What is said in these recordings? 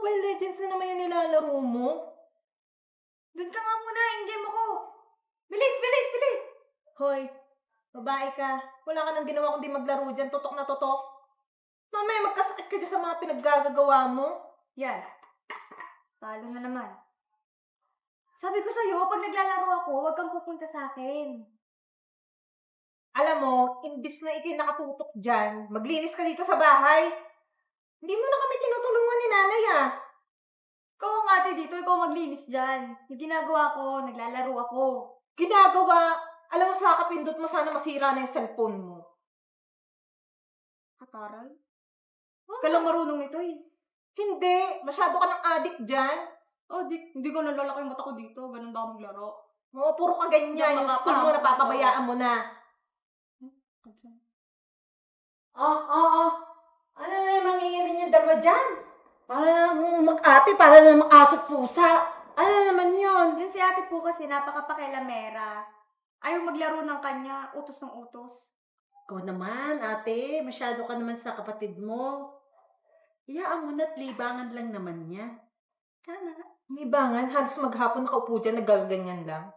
Mobile Legends na naman yung nilalaro mo? Doon ka nga muna, in-game ako. Bilis, bilis, bilis! Hoy, babae ka. Wala ka nang ginawa kundi maglaro dyan. Totok na totok. Mamaya magkasakit ka dyan sa mga pinaggagawa mo. Yan. Talo na naman. Sabi ko sa'yo, pag naglalaro ako, huwag kang pupunta sa akin. Alam mo, imbis na ikay nakatutok dyan, maglinis ka dito sa bahay. Hindi mo na kami tinutulungan nanay ah. Ikaw ang ate dito, ikaw maglinis dyan. Yung ginagawa ko, naglalaro ako. Ginagawa? Alam mo sa kapindot mo, sana masira na yung cellphone mo. Kataray? Ka lang marunong ito eh. Hindi. Masyado ka ng addict dyan. Addict? Hindi ko nalalaki yung mata ko dito. Ganun ba ako maglaro? Oo, puro ka ganyan. Yung school mo, napapabayaan mo na. Oh, oh, oh. Ano na yung mangyayari yung dalawa dyan? Para mag-ate, para namang asot pusa. Ano naman yon? Yun si ate po kasi napakapakilamera. Ayaw maglaro ng kanya, utos ng utos. Ikaw naman, ate. Masyado ka naman sa kapatid mo. Iyaan mo na't libangan lang naman niya. Tama. Libangan, halos maghapon nakaupo dyan, nagaganyan lang.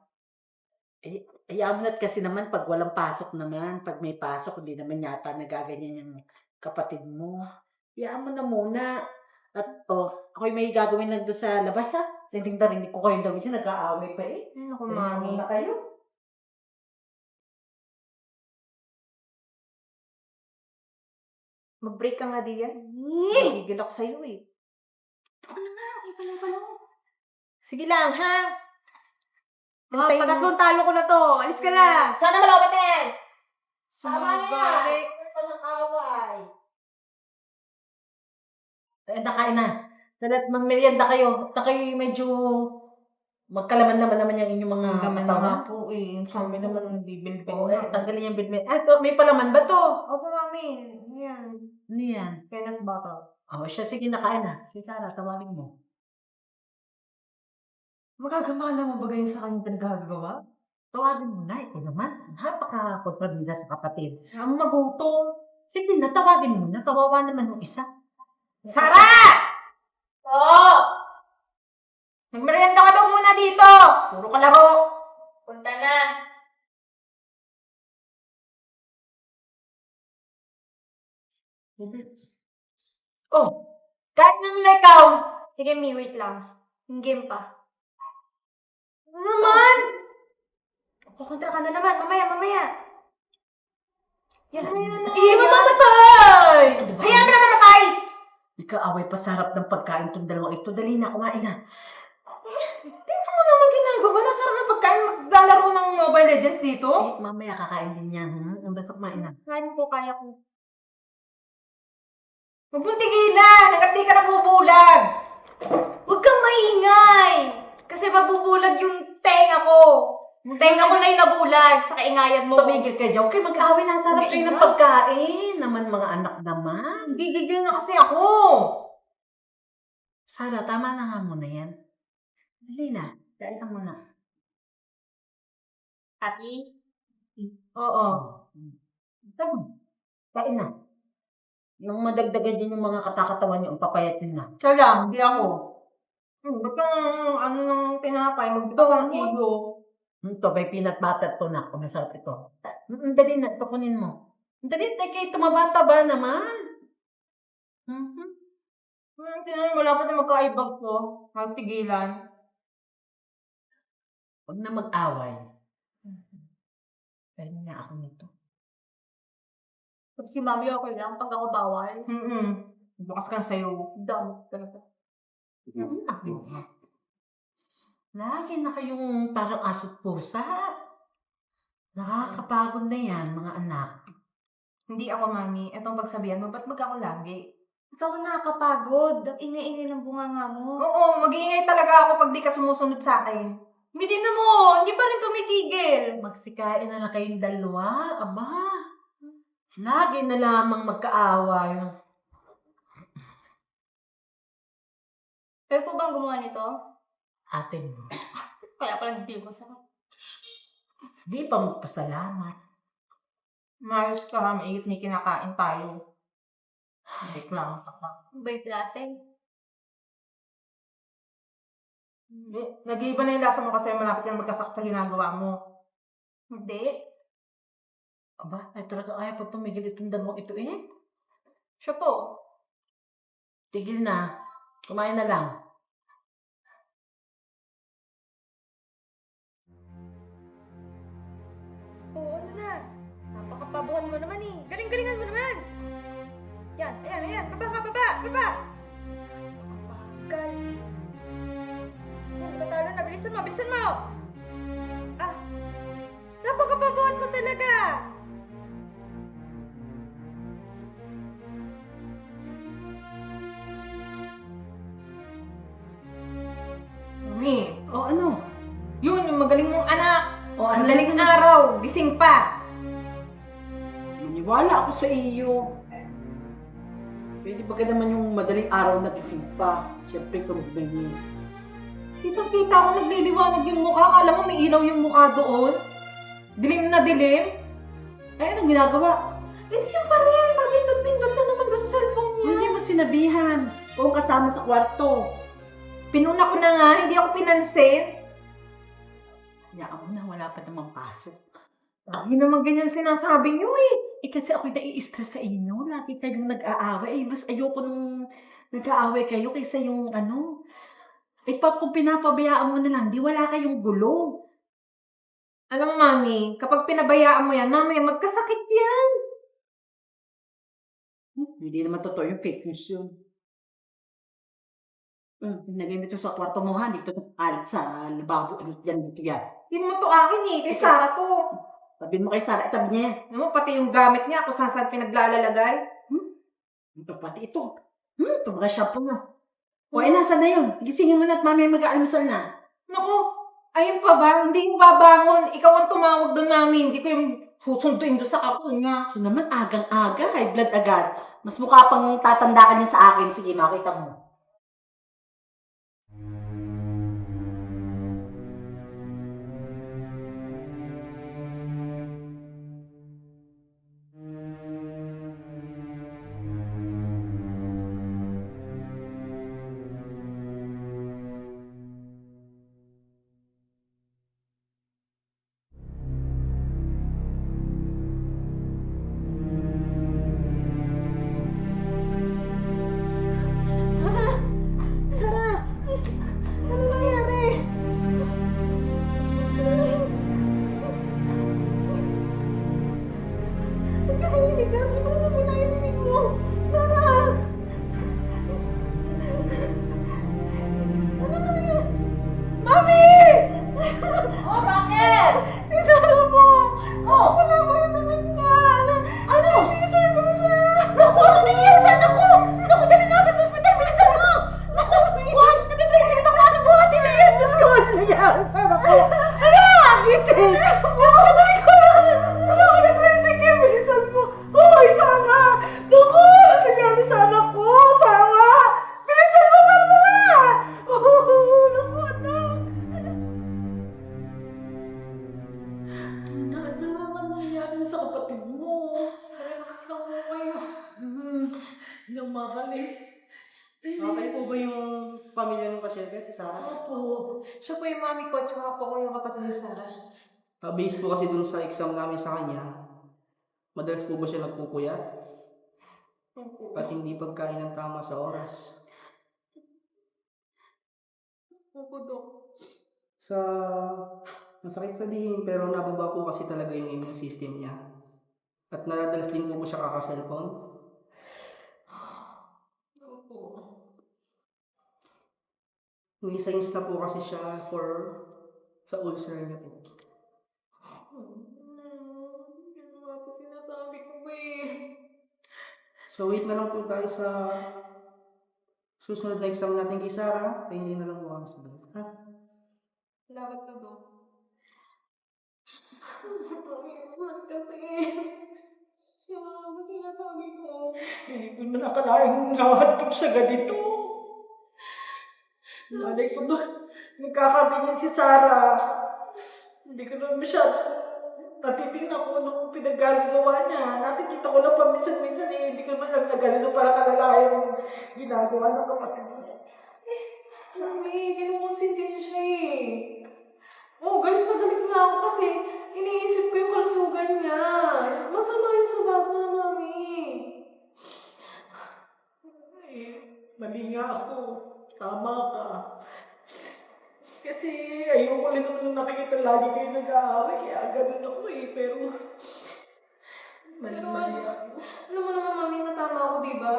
Iyaan mo na't kasi naman pag walang pasok naman, pag may pasok, hindi naman yata nagaganyan yung kapatid mo. Iyaan mo na muna. At oh, ako'y may gagawin lang doon sa labas ha. Tinding narinig ko kayong dami siya, nag-aaway pa eh. Ay, naku, Mami. na kayo. Mag-break ka nga diyan. Eh! Gigil ako sa'yo eh. Ano nga? Ay, pala, pala. Sige lang, ha? Ah, Hintayin mo. patatlong talo ko na to. Alis ka na. Sana malabat yan! Eh, nakain na. Dalat mamerienda kayo. Na kayo medyo magkalaman naman naman yung inyong mga Ang laman na nga po eh. Sabi naman, bibil Oo, eh, tanggalin yung bidmet. Ah, to, may palaman ba to? Opo, mami. Yan. Ano yan? Kailan bata? Oh, siya, sige, nakain na. Si Tara, tawagin mo. Magagamana mo ba ganyan sa kanyang pinagagawa? Tawagin mo na. Ito naman. Napaka-kontrabida sa kapatid. Ang maguto. Sige na, tawagin mo na. Kawawa naman yung isa. Sara! Oo! Magmerienda ka daw muna dito! Puro ka laro! Punta na! Oh, kahit nang ikaw. Sige, Mi, wait lang. Yung game pa. Ano naman? Kukontra ka na naman. Mamaya, mamaya. Yan. Ano Eh, mamamatay! Hayaan mo na mamatay! Ikaaway pa sa harap ng pagkain itong dalawang ito. Dali na, kumain na. Ano naman ginagawa? Nasarap na pagkain maglalaro ng Mobile Legends dito? Eh, mamaya kakain din yan. Hmm? Ang basta kumain na. Kain po, kaya ko. Huwag mong tigilan! Hanggat di ka nabubulag! Huwag kang maingay! Kasi mabubulag. Yung tenga ko na yung nabulag sa kaingayan mo. Tumigil ka dyan. Okay, mag-away na. Sarap kayo ng pagkain. Naman mga anak naman. Gigigil na kasi ako! Sara, tama na nga muna yan. Dali na. Kain ka muna. Ati? Oo. Tama. Kain na. Nung madagdagan din yung mga katakatawan niyo, ang papayatin na. Siya lang, di ako. Hmm, ba't yung ano ng tinapay, magbitaw ng kilo? Hmm, Ito, may peanut butter to na. Kung masarap ito. Hmm, dali na. Ito kunin mo. Dali, teka, tumabata ba naman? Mhm. Hmm, tinanong wala pa na magkaibag ko. Magtigilan. Huwag na mag-away. Pwede na ako nito. Pag si mami okay lang, pag ako bawal. Hmm, Bukas ka sa'yo. Dam talaga. Mm. Lagi na kayong parang aso't pusa. Nakakapagod na yan, mga anak. Hindi ako, mami. Itong pagsabihan mo, ba't mag ako lagi? Ikaw ang nakakapagod. Ang ingay-ingay ng bunganga mo. Oo, mag-iingay talaga ako pag di ka sumusunod sa akin. Hindi na mo! Hindi pa rin tumitigil! Magsikain na na kayong dalawa. Aba, Lagi na lamang magkaaway. Kayo po bang gumawa nito? Ate mo, Kaya pala hindi ko sa... di pa magpasalamat. Mayos ka, maigit may kinakain tayo. Reklamo ka pa. Bay klase. Eh, Nag-iiba na yung lasa mo kasi malapit kang magkasakit sa ginagawa mo. Hindi. Aba, ay talaga ayaw pag tumigil itong dalawang ito eh. Siya po. Tigil na. Kumain na lang. Napakapabuhan mo naman eh. Galing-galingan mo naman. Yan, ayan, ayan. Baba ka, baba, baba. Napakabagal. Yan, natalo na. Bilisan mo, bilisan mo. Ah, napakapabuhan mo talaga. Mami, O ano? yun yung magaling mong anak. O Ang ano? daling araw, gising pa. Maniwala ako sa iyo. Pwede ba ka naman yung madaling araw na gising pa? Siyempre, kumagay niyo. Kita-kita ko nagliliwanag yung mukha. Alam mo, may ilaw yung mukha doon. Dilim na dilim. Ay, anong ginagawa? Hindi yung pa rin. Pabindot-pindot na naman doon sa cellphone niya. Hindi mo sinabihan. Kung kasama sa kwarto. Pinuna ko na nga, hindi ako pinansin. Hayaan mo na, wala pa namang pasok. Hindi naman ganyan sinasabi niyo eh. Eh kasi ako'y nai-stress sa inyo. Lagi kayong nag-aaway. Eh, mas ayoko nung nag-aaway kayo kaysa yung ano. Eh pag kung pinapabayaan mo na lang, di wala kayong gulo. Alam mo, Mami, kapag pinabayaan mo yan, mamaya magkasakit yan. Hmm, hindi naman totoo yung fake news yun. Hmm, nilagay mo ito sa kwarto mo ha. Dito alit sa lababo. Ano yan, dito yan. Hindi mo to akin eh. Kay Sarah to. Sabihin mo kay Sarah, itabi niya yan. Mo, pati yung gamit niya, kung saan saan pinaglalalagay. Ito pati ito. Hmm, ito mga shampoo mo. O, eh, nasa na yun? Gisingin mo na at mamaya mag-aalmusal na. Naku, ayun pa ba? Hindi yung babangon. Ikaw ang tumawag doon, Mami. Hindi ko yung susunduin doon sa kapon niya. So naman, agang-aga, high blood agad. Mas mukha pang tatanda ka niya sa akin. Sige, makita mo. Siya po yung mami ko, tsaka po ko yung kapatid ni Sarah. Based po kasi dun sa exam namin sa kanya, madalas po ba siya nagpupuyat Opo. at hindi pagkain ng tama sa oras? Opo, Dok. Sa masakit sabihin, pero nababa po kasi talaga yung immune system niya. At naradalas din po ba siya kaka-cellphone? Opo. Nisains na po kasi siya for sa ulcer niya po. Sinasabi ko ba eh? So wait na lang po tayo sa susunod na exam natin kay Sarah. Pahingi na lang po kami sa doon. Ha? Salamat na, Dok. Kasi, siya sinasabi ko. Hindi ko na nakalaing nakahantog sa ganito. Malay ko na, nagkakaganyan si Sarah. Hindi ko na masyado natitingnan ko nung pinagagawa niya. Nakikita ko lang paminsan-minsan eh, hindi ko naman na ganito para kalala yung ginagawa ng kapatid mo. Mami, kinukonsinti niyo siya eh. Oo, galit na galit nga ako kasi iniisip ko yung kalusugan niya. Masama yun sa bata, mami. Eh, mali nga ako. Tama ka. Kasi ayoko rin naman nakikita lagi kayo nag-aaway, kaya ganun ako eh. Pero, mali-mali ako. Alam mo naman, mami, na tama ako, di ba?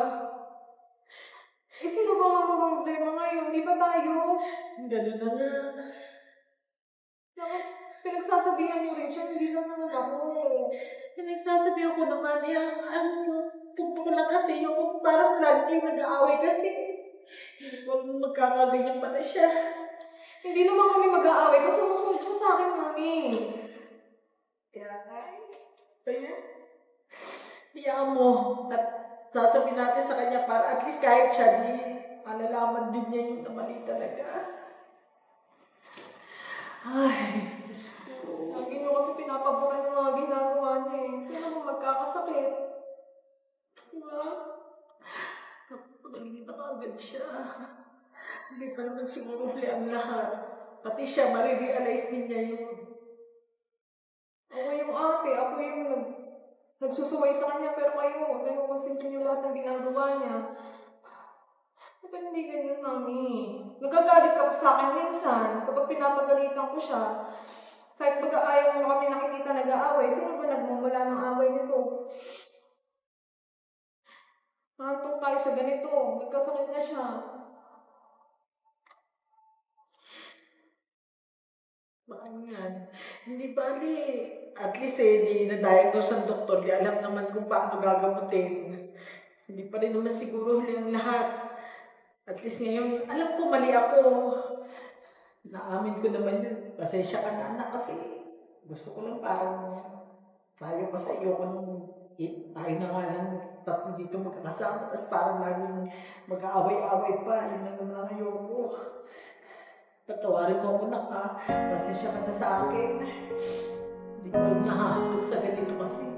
Eh, sino ba ang problema ngayon? Di ba tayo? Ganun na nga. Bakit pinagsasabihan niyo rin siya? Hindi lang naman ako. Pinagsasabi ako naman, eh, ang ano, tugtog lang kasi yung parang lagi kayo nag-aaway kasi. Hindi ko alam magkakaganyan pala siya. Hindi naman kami mag-aaway kasi sumusunod siya sa akin, mami. Nga, kaya, hiyaan mo at sasabihin natin sa kanya para at least kahit siya, di malalaman din niya yung namali talaga. Ay, Diyos ko. Lagi niyo kasi pinapaboran yung mga ginagawa niya eh. Sino naman magkakasakit? Diba? Napagaling na kagad siya. Hindi pa naman siguro huli ang lahat. Pati siya, marirealize din niya yun. Ako yung ate, ako yung nag, nagsusuway sa kanya, pero kayo, nakukonsinti niyo lahat ng ginagawa niya. Bakit hindi ganyan, mami? Nagagalit ka pa sa akin minsan kapag pinapagalitan ko siya. Kahit mag-aayaw mo kami nakikita nag-aaway, sino ba nagmumula ng away nito? Nantong tayo sa ganito, nagkasakit na siya. Baka yan. Hindi bali. At least eh, di na-diagnose ang doktor. Di alam naman kung paano gagamutin. Hindi pa rin naman siguro huli ang lahat. At least ngayon, alam ko mali ako. Naamin ko naman yun. Pasensya ka na anak kasi gusto ko lang parang tayo kasi ayoko nung eh, tayo na nga lang tatlo dito magkakasama, tapos parang laging magkaaway-away pa, yun na naman ayoko. Patawarin mo muna ka, pasensya ka na sa akin. Hindi ko na hapag sa ganito kasi.